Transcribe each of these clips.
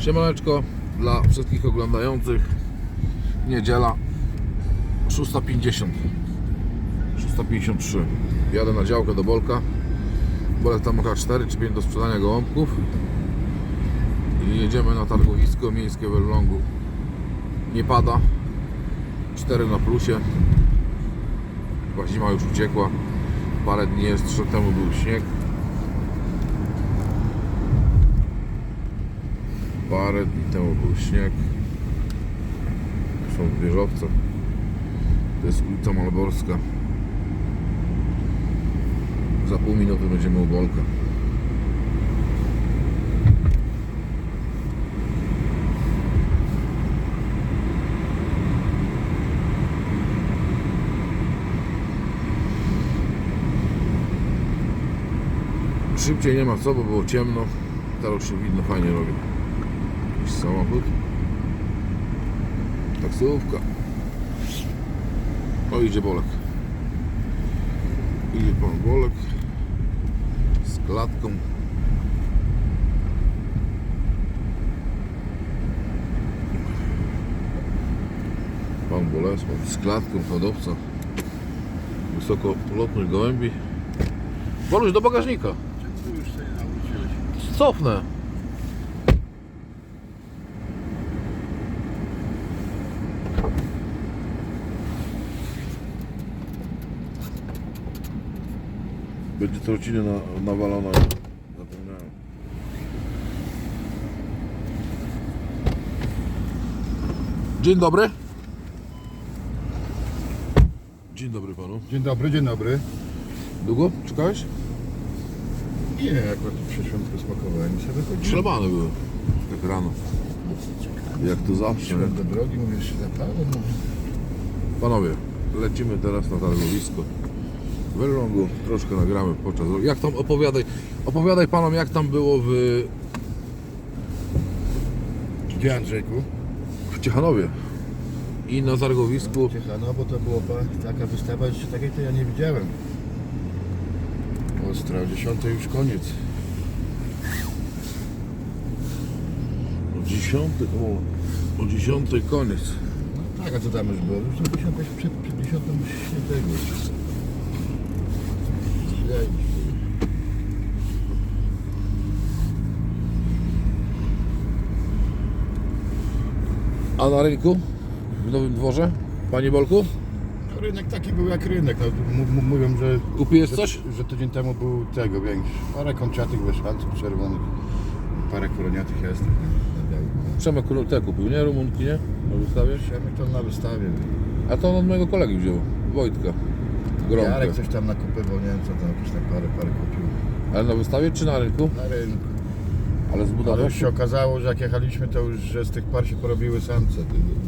Siemaneczko dla wszystkich oglądających. Niedziela 6.50 6.53 Jadę na działkę do Bolka. Bolek tam ma 4 czy 5 do sprzedania gołąbków. I jedziemy na targowisko miejskie w Elblągu. Nie pada. 4 na plusie. Chyba zima już uciekła. Parę dni jest, 3 temu był śnieg Parę dni temu był śnieg. Są wieżowce. To jest ulica Malborska. Za pół minuty będziemy u Bolka. Szybciej nie ma co, bo było ciemno. Teraz się widno fajnie robi. Jakiś samochód. Taksówka. O, idzie Bolek. Idzie pan Bolek. Z klatką. Pan Bolesław z klatką hodowca. Wysokopolotność gołębi. Boluś do bagażnika. Cofnę. Będzie trociny na, nawalona. Zapomniałem. Dzień dobry. Dzień dobry panu. Dzień dobry, dzień dobry. Długo czekałeś? Nie, akurat przyszłem, tylko smakowałem i sobie wychodziłem. Były. Tak rano. Jak to zawsze. Szedłem do drogi, mówię, zapałem, mówię. Panowie, lecimy teraz na targowisko. W Elblągu troszkę nagramy podczas. Jak tam opowiadaj, opowiadaj panom jak tam było w, Gdzie Andrzejku? w Ciechanowie i na targowisku. Ciechano, bo to była taka wystawa, jeszcze takiej to ja nie widziałem. Ostro, o 10 już koniec. O 10, o, o 10 koniec. No tak, a co tam już było? Już to 10, przed, przed 10 już świętego. A na rynku w Nowym Dworze, panie Bolku, rynek taki był jak rynek. No, m- m- mówią, że, kupiłeś że, coś? że tydzień temu był tego większy. Parę kończatych wyszwanców czerwonych. Parę koroniatych jest. Przemek te kupił, nie? Rumunki, nie? Na wystawie. Przemek to na wystawie. A to on od mojego kolegi wziął, Wojtka. Jarek coś tam nakupywał, nie wiem co tam, jakieś tam parę, parę kupił. Ale na wystawie czy na rynku? Na rynku. Ale Ale już Budapesztu. się okazało, że jak jechaliśmy, to już, że z tych par się porobiły samce. Ty-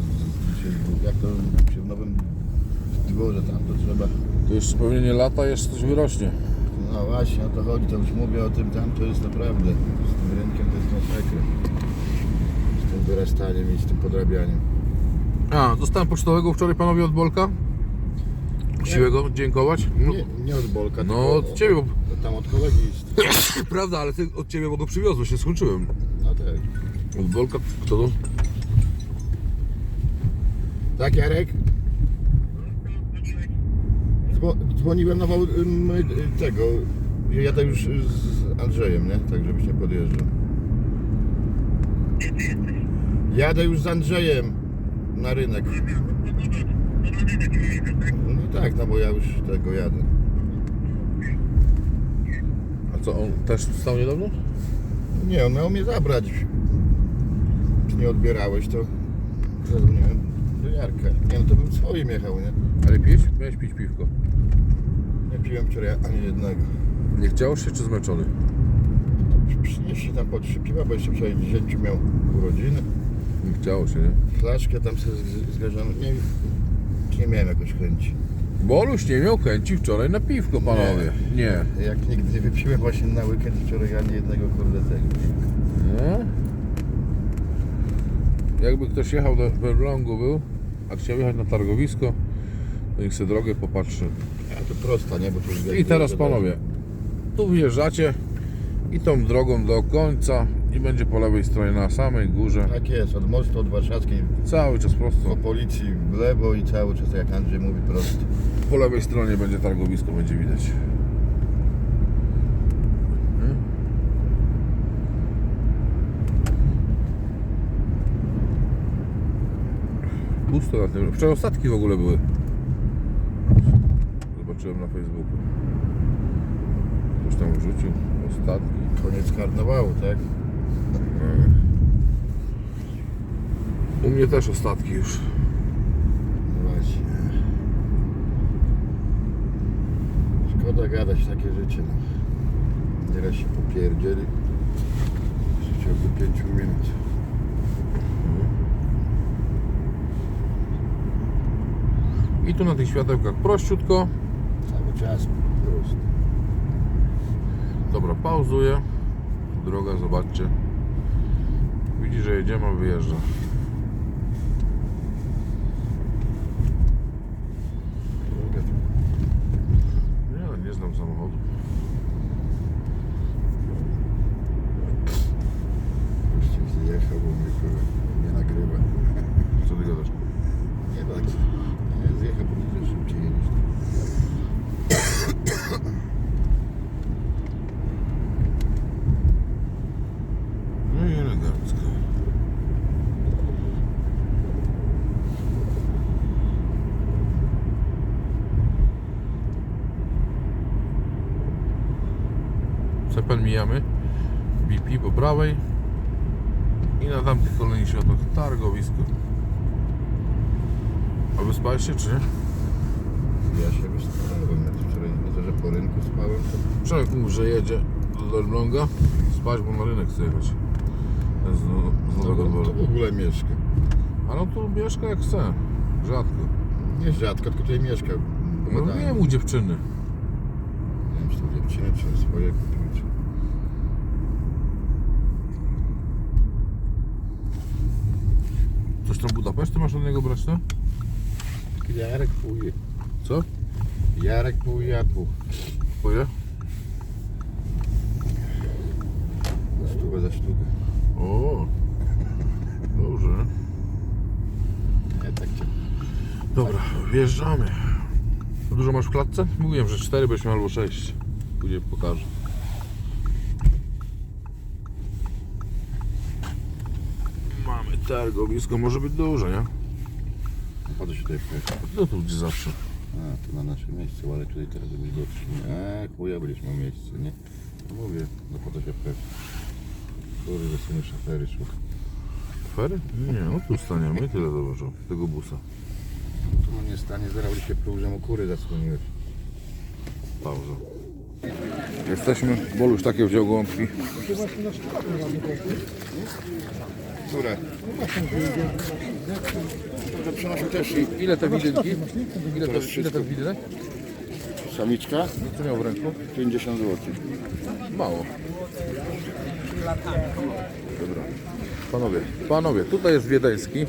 Jak to się w nowym dworze tam to trzeba. To jeszcze pewnie nie lata, jeszcze coś wyrośnie. No właśnie o to chodzi, to już mówię o tym tam, to jest naprawdę. Z tym rynkiem to jest masakra. Z tym wyrastaniem i z tym podrabianiem. A, dostałem pocztowego wczoraj panowie od Bolka. Siłego dziękować. No, Nie, nie od Bolka, No, tylko od ciebie, bo- To tam od kolegi jest. prawda, ale ty od ciebie, bo go przywiozłeś, się skończyłem. No tak. Od Bolka, kto to? Tak, Jarek? Dzwo- Dzwoniłem na wał- ym, y, tego. Jadę już z Andrzejem, nie? Tak, żebyś nie podjeżdżał. Jadę już z Andrzejem na rynek. Tak, no bo ja już tego jadę. A co, on też stał niedawno? Nie, on miał mnie zabrać. Czy nie odbierałeś, to zadzwoniłem do Jarka. Nie, no to bym swoim jechał, nie? Ale pić? Miałeś pić piwko. Nie piłem wczoraj ani jednego. Nie chciało się, czy zmęczony? Przynieśli tam po trzy piwa, bo jeszcze wczoraj dziecięciu miał urodziny. Nie chciało się, nie? Flaszkę tam sobie zgadzam. Nie, nie miałem jakoś chęci. Boluś nie miał chęci wczoraj na piwko, panowie. Nie. Jak nigdy nie wypiłem właśnie na weekend wczoraj ani jednego kurde tego. No. Jakby ktoś jechał do Elblągu był, a chciał jechać na targowisko, to niech sobie drogę popatrzy. A to prosta, nie? Bo już I teraz panowie, tu wjeżdżacie i tą drogą do końca I będzie po lewej stronie na samej górze. Tak jest, od mostu, od warszawskiej Cały czas po prosto. policji w lewo i cały czas, jak Andrzej mówi, prosto. Po lewej stronie będzie targowisko, będzie widać. Mhm. Pusto na tym. Wczoraj ostatki w ogóle były. Zobaczyłem na Facebooku. Ktoś tam wrzucił ostatki. Koniec karnawału, tak? U mnie też ostatki już. Właśnie. Szkoda gadać takie życie, no. Nieraz się popierdzieli w ciągu 5 minut. I tu na tych światełkach prościutko. Cały czas po prostu. Dobra, pauzuję. Droga, zobaczcie. Widzi, że jedziemy, wyjeżdża. Droga to Nie, nie znam samochodu. Gościu zjechał, bo mnie kurwa nie nagrywa. Co ty gadasz? Nie tak. Nie, zjechał, bo nie szybciej jedziesz. No i elegancko. Cepel mijamy. BP po prawej. I na tamtych kolejnych światłach targowisko. A wyspałeś się czy nie? Ja się wyspałem. Ja wczoraj nie to, że po rynku spałem, to Przemek mówi, że jedzie do Elbląga spać, bo na rynek chce jechać. Z, z Nowego to, Dworu. to w ogóle mieszka. Ale on tu mieszka jak chce. Rzadko. Nie rzadko, tylko tutaj mieszka. No Badałem. nie mu dziewczyny. Nie wiem, czy to dziewczyny, czy swoje kupił, czy... Coś tam Budapeszty masz od niego brać, no? Jarek pójdzie. Co? Jarek pół, ja pół. Poje? Stówę za sztukę. O, dobrze. Nie tak cię. Dobra, wjeżdżamy. Dużo masz w klatce? Mówiłem, że 4 byśmy albo 6. Później pokażę. Targowisko, może być duże, nie? Po co się tutaj wpycha? No tu gdzie zawsze. A, to na nasze miejsce, ale tutaj teraz byś dotrzymał. Eee, chuja będziesz miał miejsce, nie? No mówię, no po co się wpycha? Kurde, syny szafery szuka. Fery? Nie, no tu staniemy tyle zobaczą. Tego busa. Tu nie stanie, zaraz się że mu kury zasłoniłeś. Pauza. Jesteśmy, bo już takie wziął gołąbki. Które? To też i Ile te widynki? Ile te, ile te widynek? samiczka, co miał w ręku? 50 zł. Mało. Dobra. Panowie, panowie, tutaj jest wiedeński.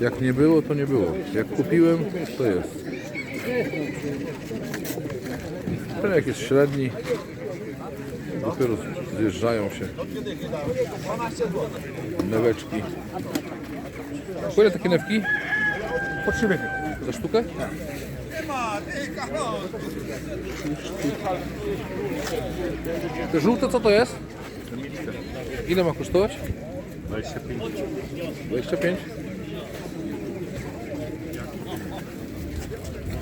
Jak nie było, to nie było. Jak kupiłem, to jest. Jak jest średni. Dopiero zjeżdżają się. Neweczki. Ile takie newki? Po trzy dychy. Za sztukę? Te żółte co to jest? Ile ma kosztować? 25. 25?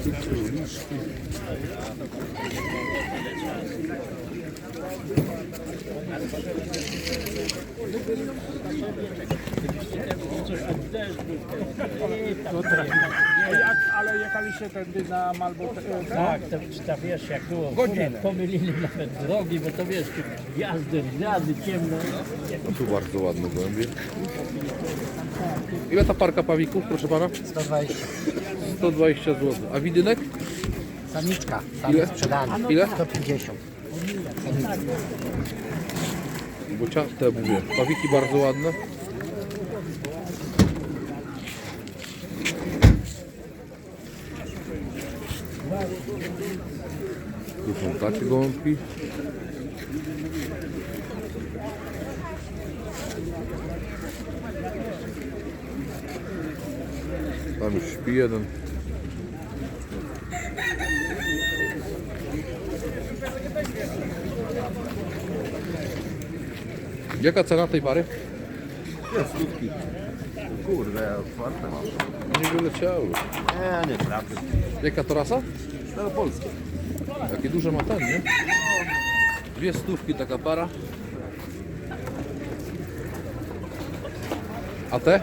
Jak, ale jechaliście tędy na Malbo... Tak, to, to wiesz jak było, Godzinę. pomylili nawet drogi, bo to wiesz, gwiazdy, gwiazdy, ciemno. No tu bardzo ładne gołębie. Ile ta parka pawików, proszę pana? 120. 120 zł. A widynek? Samiczka. Ile? Sprzedana. Ile? 150. Samiczka. Mówię. Pawiki bardzo ładne. Tu są takie gąbki. Tam już śpi jeden. Jaka cena tej pary? Kurde, otwarte masz. Nie wyleciały. Nie, nie prawda. Jaka to rasa? Staropolskie. Jakie duże ma ten, nie? Dwie stówki taka para. A te?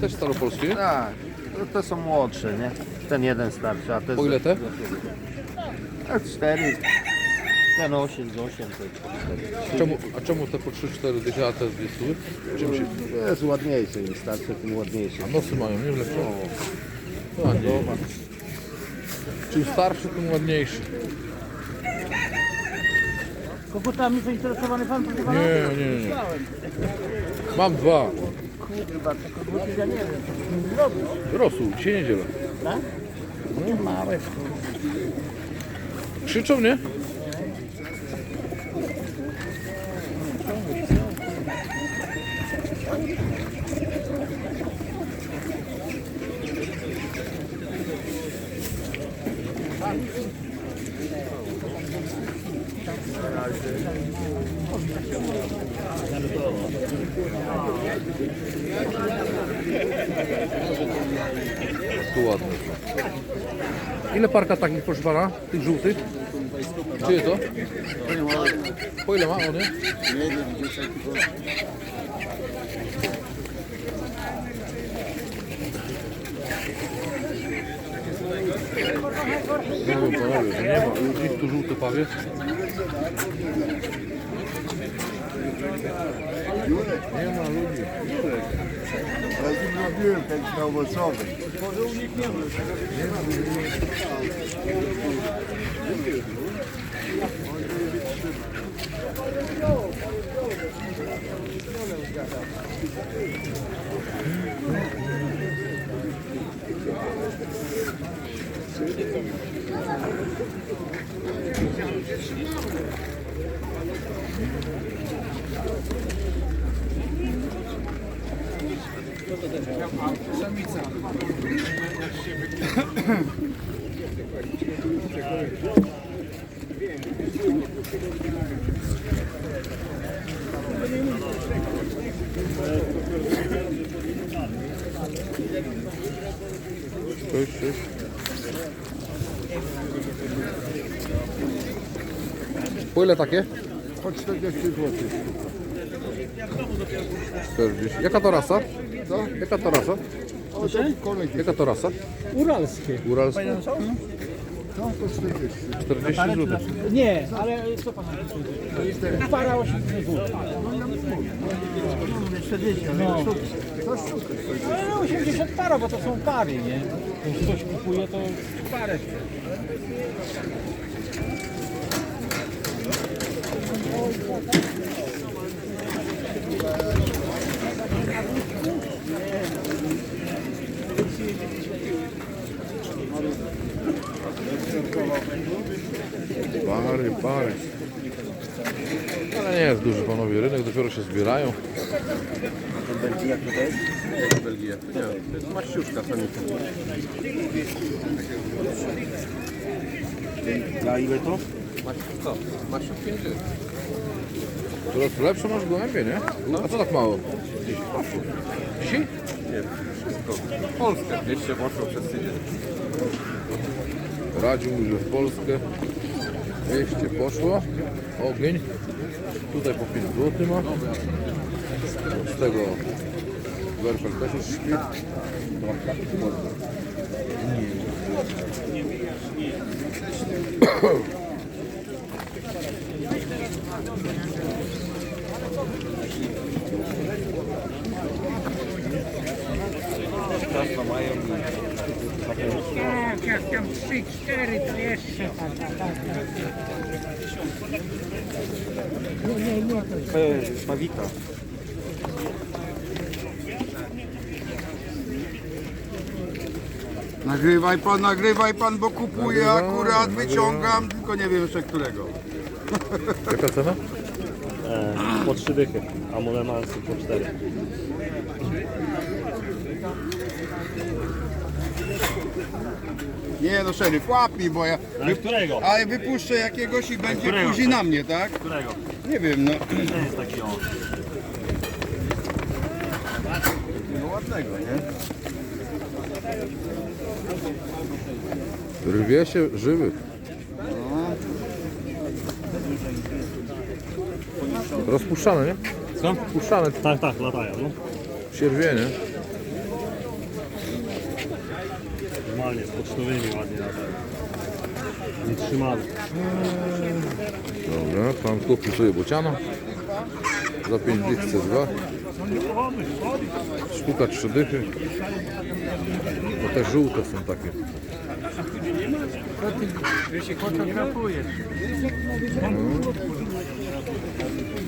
Też staropolskie? Tak, no te są młodsze, nie? Ten jeden starszy, a te Po ile te? Cztery. Ten 8 z 8 to jest cztery. Czemu, a czemu te po 3-4 dychy, a te stówy? Czym się... Jest ładniejsze, im starsze, tym ładniejsze. A nosy mają, nie wlepsze? No, nie. Czym starszy, tym ładniejszy. Kokutami zainteresowany pan, proszę pana? Nie, nie, nie. Mam dwa. Kurwa, te koguty ja nie wiem, co z nimi zrobić, Rosół, dzisiaj niedziela. tak? Nie małe. Krzyczą, nie? Tu ładne są. Ile parka takich, proszę pana? Tych żółtych? Czyje to? Po ile ma one? Mówią panowie, że nie ma ludzi, tu żółte pawie. Nie ma ludzi. Ja z nim robiłem ten owocowy. Cześć, cześć. Po ile takie? Po 40 zł. 40. Jaka to rasa? Co? Jaka to rasa? Jaka to rasa? Uralskie. Uralska? No to 40. 40 zł. Nie, ale co pan Para 8 zł. No. No, 80 para, bo to są pary, nie? Jak ktoś kupuje, to parę. Pary, pary. Ale nie jest duży panowie, rynek dopiero się zbierają. Belgia to jest? Belgia. Nie, to jest maściuszka samica. A ile to? Co? Maściu 5 Coraz lepsze masz gołębie, nie? A co tak mało? Dzisiaj? Nie, wszystko. Polskę. 200 poszło przez tydzień. Radził że w Polskę 200 poszło. Ogień. Tutaj po 5 zł ma. Z tego werfel też już śpi. Tak, jak tam 3, 4 to jeszcze tam. Pawika. Nagrywaj pan, nagrywaj pan, bo kupuję Nagrywam, akurat, nagrywam. wyciągam, tylko nie wiem jeszcze którego. Jaka cena? E, po trzy dychy, a mulemansy po cztery. Nie no szeryf, łap mi, bo ja... Ale którego? Ale wypuszczę jakiegoś i będzie którego później chcesz? na mnie, tak? Którego? Nie wiem, no. To jest taki on. No ładnego, nie? Rwie się żywy. Rozpuszczane, nie? Co? Puszczane Tak, tak, latają, no. się rwie, nie? Normalnie, z pocztowymi ładnie. Nie trzymali. Dobra, pan kupił sobie bociana. Za 5 dych chce dwa. Sztuka trzy dychy. Bo te żółte są takie.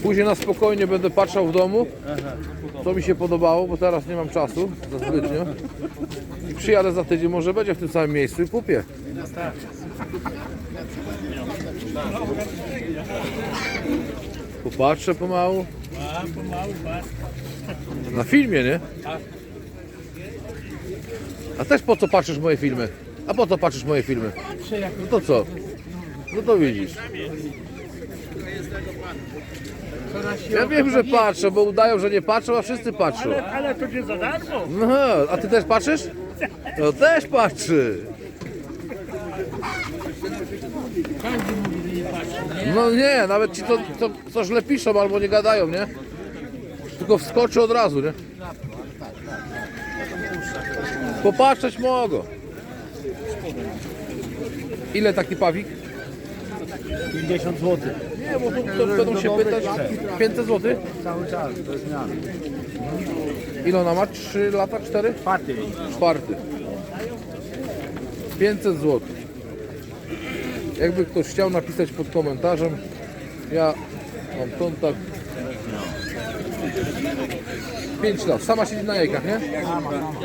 Później na spokojnie będę patrzał w domu, co mi się podobało, bo teraz nie mam czasu za zbytnio. I przyjadę za tydzień, może będzie w tym samym miejscu i kupię. Popatrzę pomału. Na filmie, nie? A też po co patrzysz moje filmy? A po co patrzysz moje filmy? No to co? No to widzisz. Ja wiem, że patrzę, bo udają, że nie patrzą, a wszyscy patrzą. Ale to nie za darmo. No, a ty też patrzysz? No też patrzy. No nie, nawet ci to, to, to źle piszą albo nie gadają, nie? Tylko wskoczy od razu, nie? Popatrzeć mogą. Ile taki pawik? 50 zł. Nie, bo tu to będą się pytać 500 zł. Cały czas, bez zmian. Ile ona ma? 3 lata? 4? Czwarty. Czwarty. 500 zł. Jakby ktoś chciał napisać pod komentarzem, ja mam kontakt. 5 lat. Sama siedzi na jajkach, nie?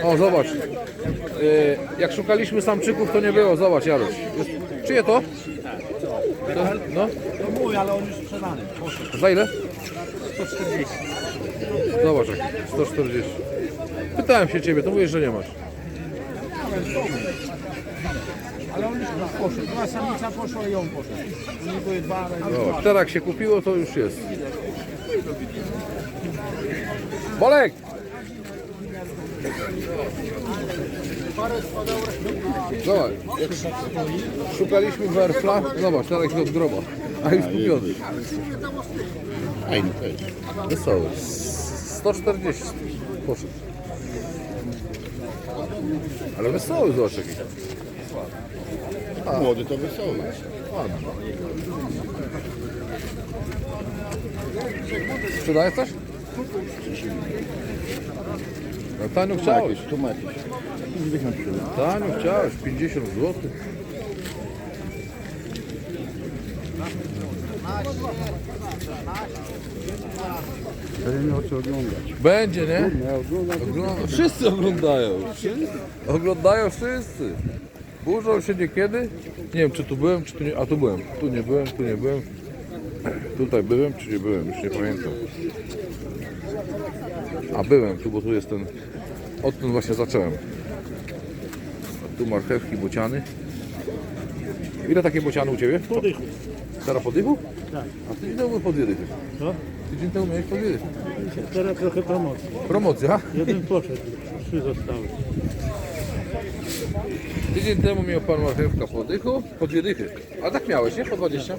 O, zobacz. Yy, jak szukaliśmy samczyków, to nie było. Zobacz, Jaroś. Jest... Czyje to? No. To mój, ale on już sprzedany. Poszedł. Za ile? 140. Zobacz, jak 140. Pytałem się ciebie, to mówisz, że nie masz. Ale on już poszedł. Była samica poszła i on poszedł. Nie były dwa, ale teraz się kupiło, to już jest. Bolek! Zobacz, jak szukaliśmy werfla, zobacz, teraz jest od groba, a już kupiony. Fajny też. Wesoły. 140 poszedł. Ale wesoły, zobacz jaki. Młody to wesoły. Sprzedajesz coś? No tanio chciałeś. Tu ma jakieś 50 kg. Tanio chciałeś, 50 zł. Będę miał co oglądać. Będzie, nie? Ja oglądam. Ogląda, wszyscy oglądają. Oglądają wszyscy. Burzą się niekiedy. Nie wiem, czy tu byłem, czy tu nie. A tu byłem. Tu nie byłem, tu nie byłem. Tutaj byłem, czy nie byłem, już nie pamiętam. A byłem tu, bo tu jest ten. Odtąd właśnie zacząłem. A tu marchewki, bociany. Ile takie bociany u Ciebie? Po dychu. Teraz po dychu? Tak. A tydzień temu były po dwie dychy. Co? Tydzień temu miałeś po dwie dychy. Teraz trochę pomocy. Promocja. Jeden poszedł, trzy zostały. Tydzień temu miał pan marchewka po dychu, po dwie dychy. A tak miałeś, nie? Po 20?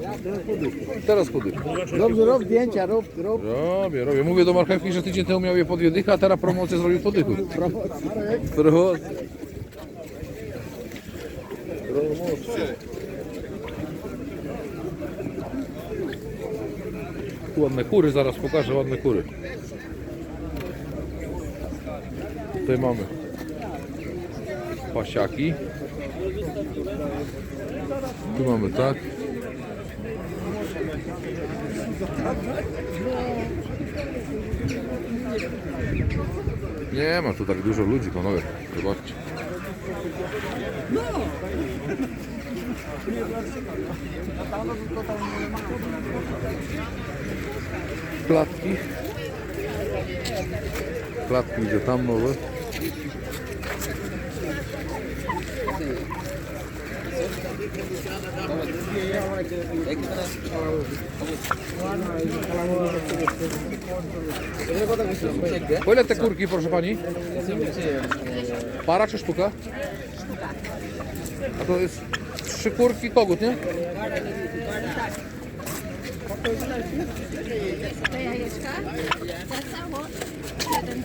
Teraz po dychu. Dobrze, rób zdjęcia, rób, rób. Robię, robię. Mówię do marchewki, że tydzień temu miał je po dwie dychy, a teraz promocję zrobił po dychu. Promocja. Promocja. Ładne kury, zaraz pokażę ładne kury. Tutaj mamy pasiaki. Tu mamy tak. Nie ma tu tak dużo ludzi, panowie. Zobaczcie. Klatki. Klatki idzie tam nowe. Ile te kurki, proszę pani? Para czy sztuka? A to jest trzy kurki kogut, nie? Te jajeczka za całość. Jeden.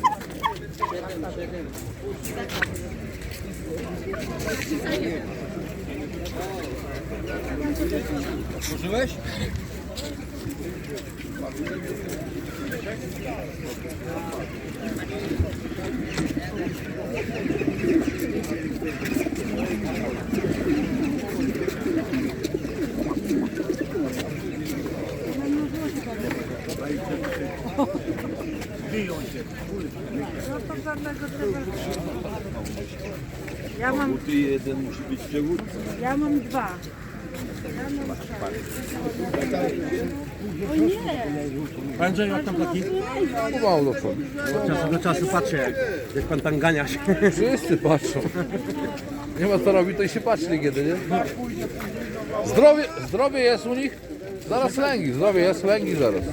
Użyłeś? Wyjąć. No to żadnego tego. Ja mam. Ja mam dwa. Andrzej, jak tam taki? Pomału do przodu. Od czasu do czasu patrzę, jak, jak pan tam gania się. Wszyscy patrzą. Nie ma co robić, to i się patrzyli kiedy, nie? Zdrowie, zdrowie jest u nich? Zaraz lęgi, zdrowie jest, lęgi zaraz.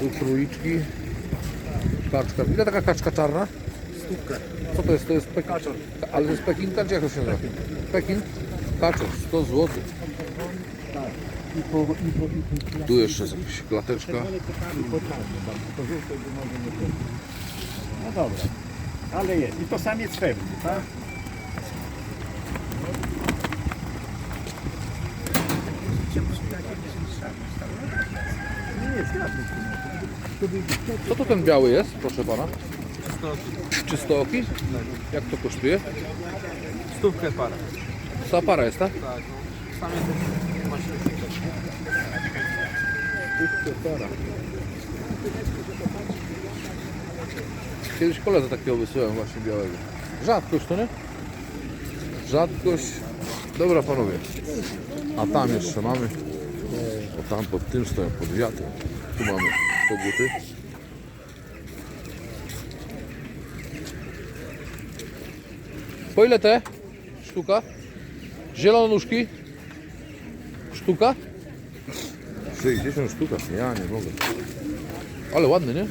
Tu trójczki. Kaczka. Ile taka kaczka czarna? Stówkę. Co to jest? To jest Pekin. Ale to jest Pekinka, czy jak to się nazywa? Pekin? Kaczor, 100 zł. Tu jeszcze jest jakaś klateczka. No dobra. Ale jest. I to samiec pewny, tak? Co to ten biały jest, proszę pana? Czystooki. Jak to kosztuje? Stówkę para. Ta para jest, tak? Kiedyś koledze takiego wysyłałem właśnie białego. Rzadkość to nie? Rzadkość. Dobra panowie. A tam jeszcze mamy. O tam pod tym stoją, pod wiatrem. Tu mamy koguty. Po ile te? Sztuka? Zielonuszki? Sztuka? 60 sztuka, ja nie mogę. Ale ładny, nie?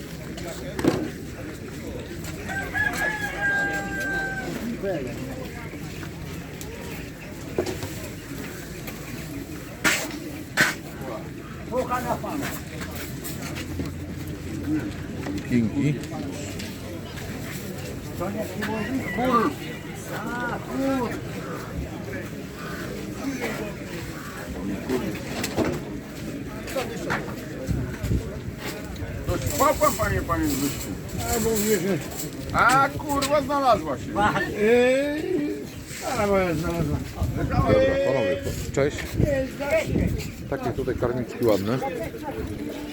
Pinki. Papa, panie, panie Zbyszku. A, bo mówię, że... A, kurwa, znalazła się. Ale moja znalazła. Dobra, panowie, to cześć. Takie tutaj karniczki ładne.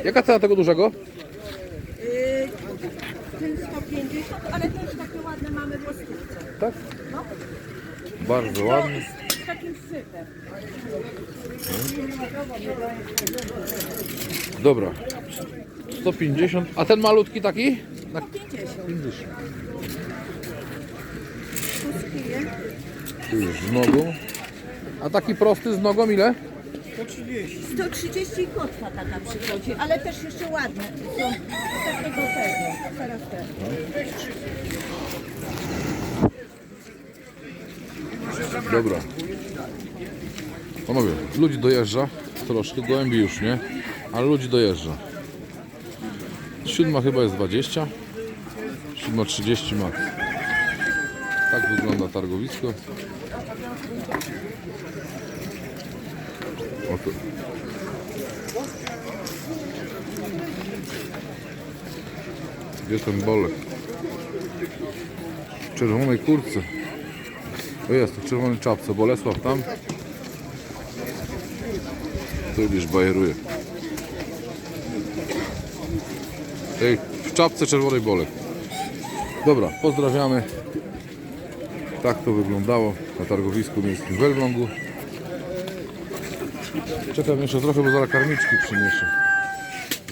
Jaka cena tego dużego? Ten 150, ale też takie ładne mamy w łostówce. Tak? Bardzo ładny. Z takim sypem. Dobra. 150. A ten malutki taki? Na 50. 50. Puskije. Tu już z nogą. A taki prosty z nogą ile? 130 kotwa taka przychodzi, ale też jeszcze ładne. Są z takiego tego. Teraz te. Dobra. Panowie, ludzi dojeżdża troszkę, gołębi już nie, ale ludzi dojeżdża. Siódma chyba jest 20, siódma 30 max. Tak wygląda targowisko. Oto. Gdzie ten bolek? W czerwonej kurtce. O jest, w czerwonej czapce. Bolesław tam. Tu gdzieś bajeruje. Ej, w czapce czerwonej bolek. Dobra, pozdrawiamy. Tak to wyglądało na targowisku miejskim w Elblągu. Czekam jeszcze trochę, bo zaraz karmiczki przyniesie.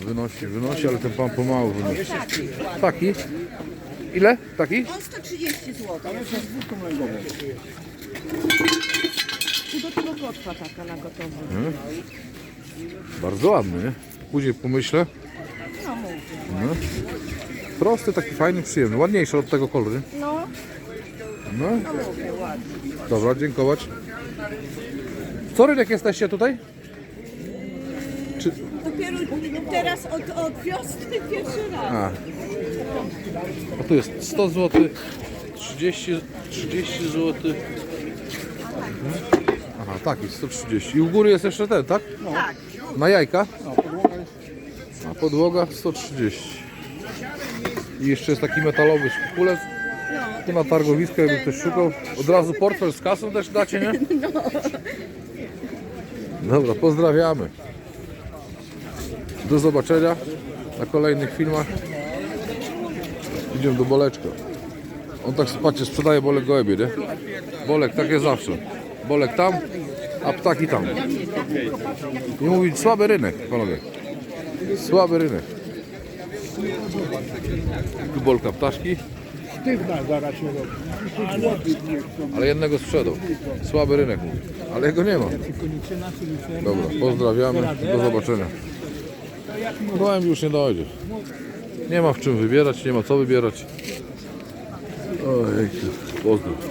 Wynosi, wynosi, ale ten pan pomału wynosi. Taki? Ile? Taki? On 130 zł. I do tego kotwa taka na gotowo. Bardzo ładny, nie? Później pomyślę. No mówię. No. Prosty, taki fajny, przyjemny. Ładniejszy od tego koloru. No, No. no mówię ładnie. Dobra, dziękować. Co rynek jesteście tutaj? Teraz od, od wiosny pierwszy raz. A. A tu jest 100 zł, 30, 30 zł. Aha, taki 130. I u góry jest jeszcze ten, tak? Tak. Na jajka? A podłoga 130. I jeszcze jest taki metalowy szkulec. Tu na targowisku, jakby ktoś szukał. Od razu portfel z kasą też dacie, nie? Dobra, pozdrawiamy. Do zobaczenia na kolejnych filmach. Idziemy do Boleczka. On tak, patrzcie, sprzedaje Bolek gołębie, nie? Bolek, tak jest zawsze. Bolek tam, a ptaki tam. I mówi, słaby rynek, panowie. Słaby rynek. Tu Bolka ptaszki, Sztywna zaraz się robi. ale jednego sprzedał. Słaby rynek mówi, ale jego nie ma. Dobra, pozdrawiamy, do zobaczenia. Gołębi już nie dojdzie. Nie ma w czym wybierać, nie ma co wybierać. Ojej, pozdrów.